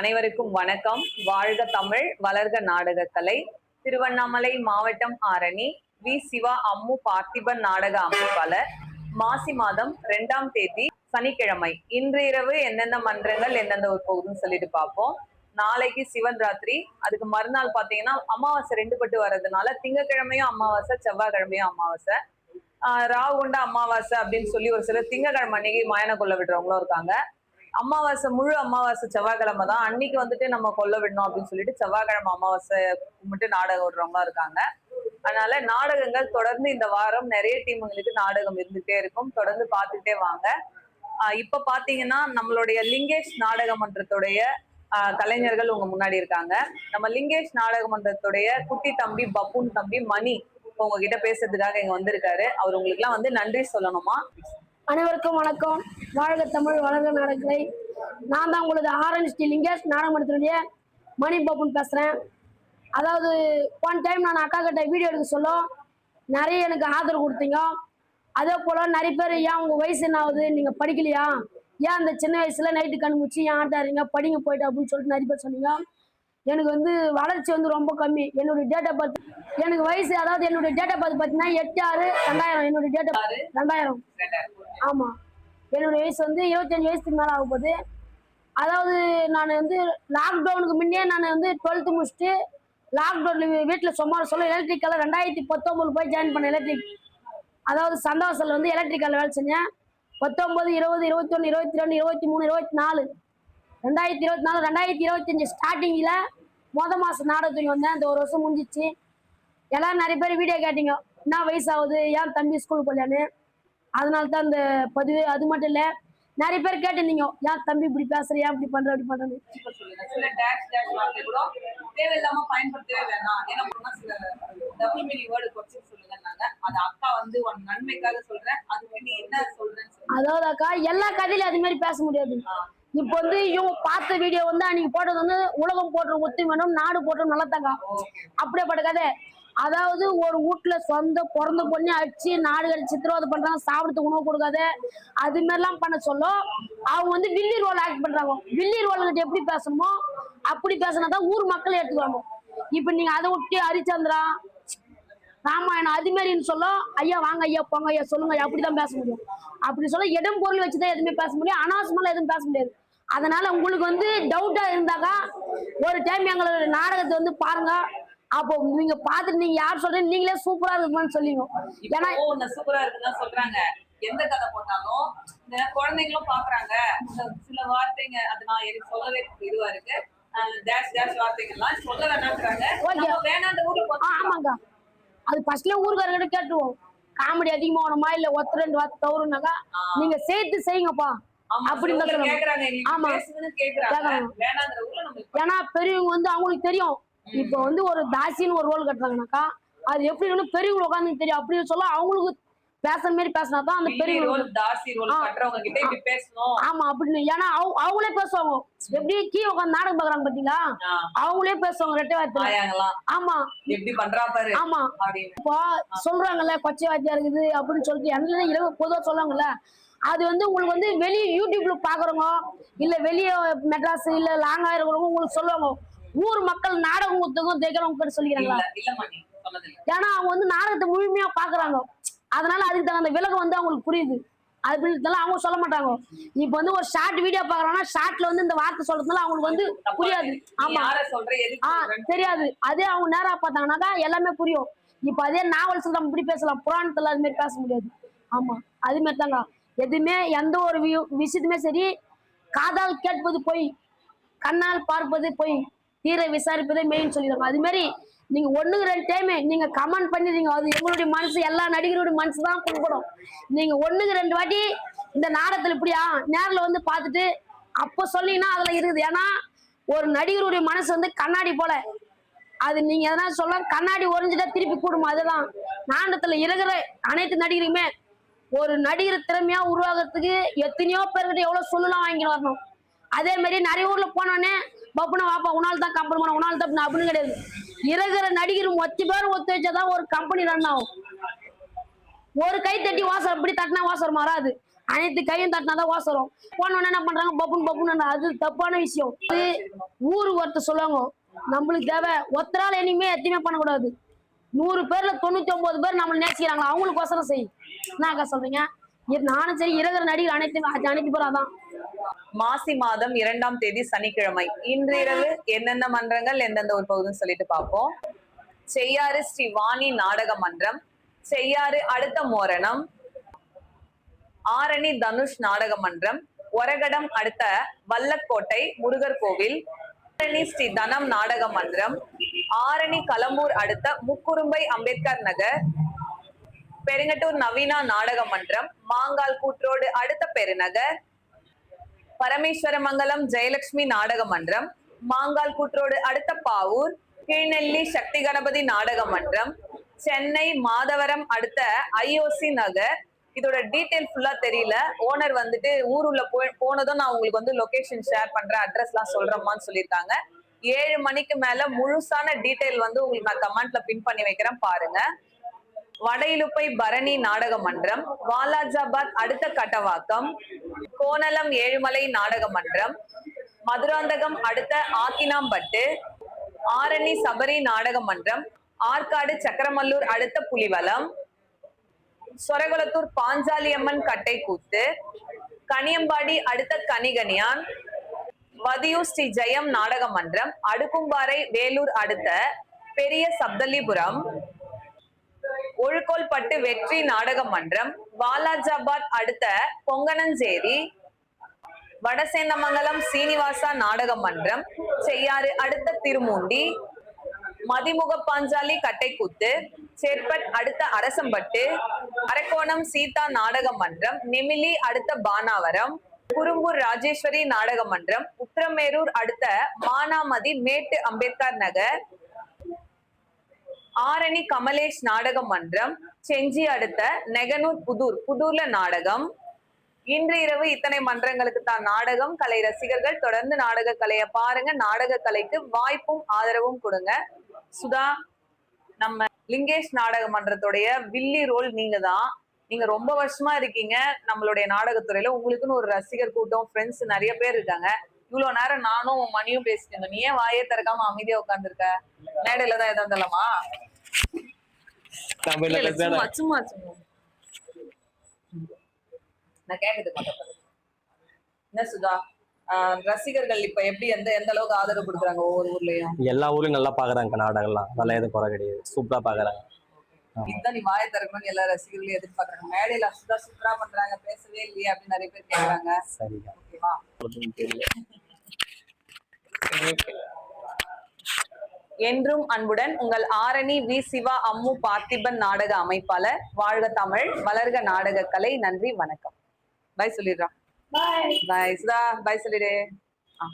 அனைவருக்கும் வணக்கம். வாழ்க தமிழ் வளர்க நாடகக்கலை. திருவண்ணாமலை மாவட்டம் ஆரணி வி. சிவா அம்மு பார்த்திபன் நாடக அமைப்பாளர். மாசி மாதம் ரெண்டாம் தேதி சனிக்கிழமை. இன்று இரவு எந்தெந்த மன்றங்கள் எந்தெந்த ஒரு போகுதுன்னு சொல்லிட்டு பார்ப்போம். நாளைக்கு சிவன் ராத்திரி. அதுக்கு மறுநாள் பாத்தீங்கன்னா அமாவாசை ரெண்டு பட்டு வர்றதுனால திங்கக்கிழமையும் அமாவாசை செவ்வாய்க்கிழமையும் அமாவாசை. ஆஹ் அமாவாசை அப்படின்னு சொல்லி ஒரு சில திங்கக்கிழமை அன்னைக்கு மயான கொள்ள விடுறவங்களும் இருக்காங்க. அமாவாசை முழு அமாவாசை செவ்வாய்க்கிழமை தான். அன்னைக்கு வந்துட்டு நம்ம கொல்ல விடணும் அப்படின்னு சொல்லிட்டு செவ்வாய்க்கிழமை அமாவாசை கும்பிட்டு நாடகம் விடுறவங்க இருக்காங்க. அதனால நாடகங்கள் தொடர்ந்து இந்த வாரம் நிறைய டீமுங்களுக்கு நாடகம் இருந்துட்டே இருக்கும். தொடர்ந்து பார்த்துட்டே வாங்க. இப்ப பாத்தீங்கன்னா நம்மளுடைய லிங்கேஷ் நாடக மன்றத்துடைய கலைஞர்கள் உங்க முன்னாடி இருக்காங்க. நம்ம லிங்கேஷ் நாடக மன்றத்துடைய குட்டி தம்பி பப்புன் தம்பி மணி உங்ககிட்ட பேசுறதுக்காக இங்க வந்திருக்காரு. அவர் உங்களுக்கு எல்லாம் வந்து நன்றி சொல்லணுமா? அனைவருக்கும் வணக்கம். வாழ்க தமிழ் வளர்க நாடகங்களை நான் தான் உங்களது ஆரஞ்சு ஸ்ரீ லிங்கேஷ் நாடகமன்றத்தினுடைய மணி பாப்புன்னு பேசுகிறேன் அதாவது ஒன் டைம் நான் அக்கா கிட்ட வீடியோ எடுக்க சொல்ல நிறைய எனக்கு ஆதரவு கொடுத்தீங்க. அதே போல் நிறைய பேர் ஏன் உங்கள் வயசு என்ன ஆகுது? நீங்கள் படிக்கலையா? ஏன் அந்த சின்ன வயசில் நைட்டு கண்முச்சி ஏன் ஆட்டாருங்க படிங்க போயிட்டு அப்படின்னு சொல்லிட்டு நிறைய பேர் சொன்னீங்க. எனக்கு வந்து வளர்ச்சி வந்து ரொம்ப கம்மி. என்னுடைய டேட் ஆஃப் பர்த் எனக்கு வயசு அதாவது என்னுடைய டேட் ஆஃப் பர்த் பார்த்தீங்கன்னா எட்டு ஆறு ரெண்டாயிரம். என்னுடைய டேட் ஆஃப் ரெண்டாயிரம். ஆமா. என்னோட வயசு வந்து இருபத்தஞ்சு வயசுக்கு மேல ஆக போகுது. அதாவது நான் வந்து லாக்டவுனுக்கு முன்னே நான் வந்து டுவெல்த்து முடிச்சுட்டு லாக்டவுன்ல வீட்டில் சும்மா சொல்ல எலக்ட்ரிக்கல் ரெண்டாயிரத்தி பத்தொன்பது போய் ஜாயின் பண்ணேன் எலக்ட்ரிக் அதாவது சந்தோஷத்தில் வந்து எலக்ட்ரிக்கல் வேலை செஞ்சேன். பத்தொன்பது இருபது இருபத்தொன்று இருபத்தி ரெண்டு இருபத்தி மூணு இருபத்தி நாலு. ரெண்டாயிரத்தி இருபத்தி நாலு ரெண்டாயிரத்தி இருபத்தஞ்சு ஸ்டார்டிங்கில் மொத மாதம் நாடகத்துக்கு வந்தேன். இந்த ஒரு வருஷம் முடிஞ்சிச்சு. எல்லாரும் நிறைய பேர் வீடியோ கேட்டீங்க. என்ன வயசாகுது? ஏன் தம்பி ஸ்கூல் போகலையான்னு? அதனால தான் இந்த பதிவு. அது மட்டும் இல்லை நிறைய பேர் கேட்டிருந்தீங்க. ஏன் தம்பி இப்படி பேசுற? ஏன் இப்படி பண்ற? அப்படி சொல்லு அதாவது அக்கா எல்லா கதையிலும் அது மாதிரி பேச முடியாது. இப்போ வந்து இவங்க பார்த்த வீடியோ வந்து அன்னைக்கு போட்டது வந்து உலகம் போடுற ஒத்து வேணும் நாடு போடுற நல்லதாங்க. அப்படியே அப்படியேப்பட்ட கதை. அதாவது ஒரு வீட்டுல சொந்த பிறந்த பொண்ணு அடிச்சு நாடு கடிச்சு சித்திரவதை பண்றாங்க சாப்பிடறதுக்கு உணவு கொடுக்காத அது மாதிரிலாம் பண்ண சொல்ல அவங்க வந்து வில்லி ரோல் ஆக்ட் பண்றாங்க. வில்லி ரோல் கிட்ட எப்படி பேசணுமோ அப்படி பேசினாதான் ஊர் மக்கள் எடுத்துக்குவாங்க. இப்ப நீங்க அதை விட்டு ஹரிச்சந்திரா ராமாயணம் அது மாதிரின்னு சொல்ல ஐயா வாங்க ஐயா போங்க ஐயா சொல்லுங்க ஐயா அப்படிதான் பேச முடியும். அப்படி சொல்ல இடம் பொருள் வச்சுதான் எதுவுமே பேச முடியும். அனாவசியமெல்லாம் எதுவும் பேச முடியாது. அதனால உங்களுக்கு வந்து டவுட்டா இருந்தாக்கா ஒரு டைம் எங்களோட நாடகத்தை வந்து பாருங்க. அப்போ நீங்க பார்த்துட்டு நீங்க யார் சொல்றீங்க நீங்களே சூப்பரா இருக்குமான்னு சொல்லிங்க. ஏன்னா சூப்பரா இருக்குன்னு சொல்றாங்க. எந்த கதை போட்டாலும் இந்த குழந்தைங்களும் பாக்குறாங்க சில வார்த்தைங்க அது நான் எனக்கு சொல்லவே இதுவா இருக்கு. டேஷ் டேஷ் வார்த்தைகள்லாம் சொல்ல வேணாங்கிறாங்க ஊர்ல ஆ, ஆமாங்க. அது ஃபர்ஸ்ட்ல ஊருக்காரங்கிட்ட கேட்டுருவோம். காமெடி அதிகமா வேணுமா இல்ல ஒத்த ரெண்டு வார்த்தை தவறுனாக்கா. நீங்க சேர்த்து செய்யுங்கப்பா. அப்படின்னு தான். கேக்குறாங்க ஆமா. ஏன்னா பெரியவங்க வந்து அவங்களுக்கு தெரியும். இப்போ வந்து ஒரு தாசின்னு ஒரு ரோல் கட்டுறாங்கனாக்கா அது எப்படி பெரியவங்க உட்காந்து தெரியும். அப்படின்னு சொல்ல அவங்களுக்கு பேசுற மாதிரி பேசினா தான் அந்த பேசணும். ஆமா அப்படின்னு. ஏன்னா அவங்க அவங்களே பேசுவாங்க. எப்படி கீ உட்காந்து நாடகம் பாக்குறாங்க பாத்தீங்களா? அவங்களே பேசுவாங்க ரெட்டை வார்த்தை ஆமா. எப்படி பண்றா பாரு. ஆமா. இப்போ சொல்றாங்கல்ல கொச்சை வாத்தியா இருக்குது அப்படின்னு சொல்லிட்டு என்ன இரவு பொதுவா சொல்லுவாங்கல்ல. அது வந்து உங்களுக்கு வந்து வெளியே யூடியூப்ல பாக்குறவங்க இல்ல வெளியே மெட்ராஸ் இல்ல லாங்கா இருக்கிறவங்க உங்களுக்கு சொல்லுவாங்க. ஊர் மக்கள் நாடகம் ஒத்துக்கும் தைக்கிறவங்க சொல்லிக்கிறாங்களா? ஏன்னா அவங்க வந்து நாடகத்தை முழுமையா பாக்குறாங்க. அதனால அதுக்கு தகுந்த விலகம் வந்து அவங்களுக்கு புரியுது. அப்படின்றதால அவங்க சொல்ல மாட்டாங்க. இப்போ வந்து ஒரு ஷார்ட் வீடியோ பாக்குறாங்கன்னா ஷார்ட்ல வந்து இந்த வார்த்தை சொல்றதுனால அவங்களுக்கு வந்து புரியாது. ஆமா. யார சொல்ற எதுக்கு ஆ சொல்றேன்னு. தெரியாது. அதே அவங்க நேரா பார்த்தாங்கன்னாக்கா எல்லாமே புரியும். இப்போ அதே நாவல்ஸ் நம்ம இப்படி பேசலாம். புராணத்துல அது மாதிரி பேச முடியாது. ஆமா. அது மாதிரி தாங்க. எதுவுமே எந்த ஒரு விஷயத்துமே சரி காதால் கேட்பது பொய் கண்ணால் பார்ப்பது பொய். தீர விசாரிப்பதே மெயின் சொல்லிடுவாங்க. அது மாதிரி நீங்க ஒண்ணுக்கு ரெண்டு டைம் நீங்க கமெண்ட் பண்ணிடுறீங்க அது எங்களுடைய மனசு எல்லா நடிகருடைய மனசு தான் புண்படும் நீங்க ஒண்ணுக்கு ரெண்டு வாட்டி இந்த நாடகத்துல இப்படியா நேரில் வந்து பார்த்துட்டு அப்போ சொன்னீங்கன்னா அதுல இருக்குது. ஏன்னா ஒரு நடிகருடைய மனசு வந்து கண்ணாடி போல. அது நீங்க எதனா சொல்ல கண்ணாடி உறைஞ்சிட்டா திருப்பி கூடும்? அதுதான். நாடகத்துல இருக்கிற அனைத்து நடிகருமே ஒரு நடிகர் திறமையா உருவாகிறதுக்கு எத்தனையோ பேர்கிட்ட எவ்வளவு சொல்லலாம் வாங்கிட்டு வரணும். அதே மாதிரி நிறைய ஊர்ல போனோடனே பப்புனா வாப்பா உனால் தான் கம்பெனி போன உனால் தான் அப்படின்னு கிடையாது. இருக்கிற நடிகர் ஒத்தி பேர் ஒத்து வச்சாதான் ஒரு கம்பெனி ரன் ஆகும். ஒரு கை தட்டி வாசல் இப்படி தட்டினா வாசல் மாறாது. அனைத்து கையும் தட்டினாதான் வாசம் வரும் போன என்ன பண்றாங்க? பப்புன் பப்புன் அது தப்பான விஷயம். அது ஊரு ஒருத்தர் சொல்லுவாங்க நம்மளுக்கு தேவை. ஒத்தரால் இனிமே எத்தையுமே பண்ணக்கூடாது. நூறு பேர்ல தொண்ணூத்தி ஒன்பது பேர் நம்மளை நேசிக்கிறாங்க அவங்களுக்கு ஒசரம் செய் என்னக்கா சொல்றீங்க? நானும் சரி இருக்கிற நடிகர் அனைத்து அனைத்து பேரும் அதான். மாசி மாதம் இரண்டாம் தேதி சனிக்கிழமை. இன்று இரவு மன்றங்கள் எந்தெந்த ஒரு பகுதின்னு சொல்லிட்டு பார்ப்போம். செய்யாறு ஸ்ரீ வாணி நாடக மன்றம் செய்யாறு அடுத்த மோரணம் ஆரணி தனுஷ் நாடக மன்றம் ஒரகடம் அடுத்த வல்லக்கோட்டை முருகர் கோவில் ஆரணி ஸ்ரீ தனம் நாடக மன்றம் ஆரணி கலம்பூர் அடுத்த முக்குறும்பை அம்பேத்கர் நகர் பெருங்கட்டூர் நவீனா நாடக மன்றம் மாங்கால் கூற்றோடு அடுத்த பெருநகர் பரமேஸ்வரமங்கலம் ஜெயலட்சுமி நாடக மன்றம் மாங்கால் கூற்றோடு அடுத்த பாவூர் கீழ்நெல்லி சக்தி கணபதி நாடக மன்றம் சென்னை மாதவரம் அடுத்த ஐஓசி நகர். இதோட டீட்டெயில் ஃபுல்லா தெரியல. ஓனர் வந்துட்டு ஊருள்ள போய் போனதும் நான் உங்களுக்கு வந்து லொகேஷன் ஷேர் பண்றேன் அட்ரஸ் எல்லாம் சொல்றோமான்னு சொல்லியிருக்காங்க. ஏழு மணிக்கு மேல முழுசான டீட்டெயில் வந்து உங்களுக்கு நான் கமெண்ட்ல பின் பண்ணி வைக்கிறேன் பாருங்க. வடையிலுப்பை பரணி நாடக மன்றம் வாலாஜாபாத் அடுத்த கட்டவாக்கம் கோனலம் ஏழுமலை நாடக மன்றம் மதுராந்தகம் அடுத்த ஆக்கினாம்பட்டு ஆரணி சபரி நாடக மன்றம் ஆற்காடு சக்கரமல்லூர் அடுத்த புலிவலம் சொரகுளத்தூர் பாஞ்சாலியம்மன் கட்டை கூத்து கனியம்பாடி அடுத்த கனிகனியான் வதியூர் ஸ்ரீ ஜெயம் நாடக மன்றம் அடுக்கும்பாறை வேலூர் அடுத்த பெரிய சப்தலிபுரம் ஒழுக்கோல்பட்டு வெற்றி நாடக மன்றம் வாலாஜாபாத் அடுத்த பொங்கனஞ்சேரி வடசேந்தமங்கலம் சீனிவாசா நாடக மன்றம் செய்யாறு அடுத்த திருமூண்டி மதிமுக பாஞ்சாலி கட்டைக்கூத்து சேர்பட் அடுத்த அரசம்பட்டு அரக்கோணம் சீதா நாடக மன்றம் நெமிலி அடுத்த பானாவரம் குறும்பூர் ராஜேஸ்வரி நாடக மன்றம் உத்திரமேரூர் அடுத்த மானாமதி மேட்டு அம்பேத்கர் நகர் ஆரணி கமலேஷ் நாடக மன்றம் செஞ்சி அடுத்த நெகனூர் புதூர் புதூர்ல நாடகம். இன்று இரவு இத்தனை மன்றங்களுக்கு தான் நாடகம். கலை ரசிகர்கள் தொடர்ந்து நாடக கலையை பாருங்க. நாடக கலைக்கு வாய்ப்பும் ஆதரவும் கொடுங்க. சுதா நம்ம லிங்கேஷ் நாடக மன்றத்துடைய வில்லி ரோல் நீங்க தான். நீங்க ரொம்ப வருஷமா இருக்கீங்க. நம்மளுடைய நாடகத்துறையில உங்களுக்குன்னு ஒரு ரசிகர் கூட்டம் ஃப்ரெண்ட்ஸ் நிறைய பேர் இருக்காங்க. இவ்வளவு நேரம் நானும் மணியும் பேசிட்டு இருந்தோம் நீ ஏன் வாயே திறக்காம அமைதியா உட்காந்துருக்க மேடையில தான் எதாவது சும்மா சும்மா சும்மா. நான் சொல்லு. என்ன சுதா? ஆஹ் ரசிகர்கள் இப்ப எப்படி எந்த எந்த அளவுக்கு ஆதரவு கொடுக்குறாங்க ஒவ்வொரு ஊர்லயும்? எல்லா ஊர்லயும் நல்லா பாக்குறாங்க நாடகம்லாம் அதெல்லாம் எதுவும் குறை கிடையாது. சூப்பரா பாக்குறாங்க. இதுதான் நீ வாயை திறக்கணும்னு எல்லா ரசிகர்களும் எதிர்பார்க்கறாங்க. மேடையில சுதா சூப்பரா பண்றாங்க பேசவே இல்லையே அப்படின்னு நிறைய பேர் கேக்குறாங்க. சரிங்க. ஓகேவா? தெரியல. என்றும் அன்புடன் உங்கள் ஆரணி வி. சிவா அம்மு பார்த்திபன் நாடக அமைப்பாளர். வாழ்க தமிழ். வளர்க நாடக கலை. நன்றி. வணக்கம். பை சொல்லிடுறான் பாய் சுதா. பாய் சொல்லிடு. ஆ.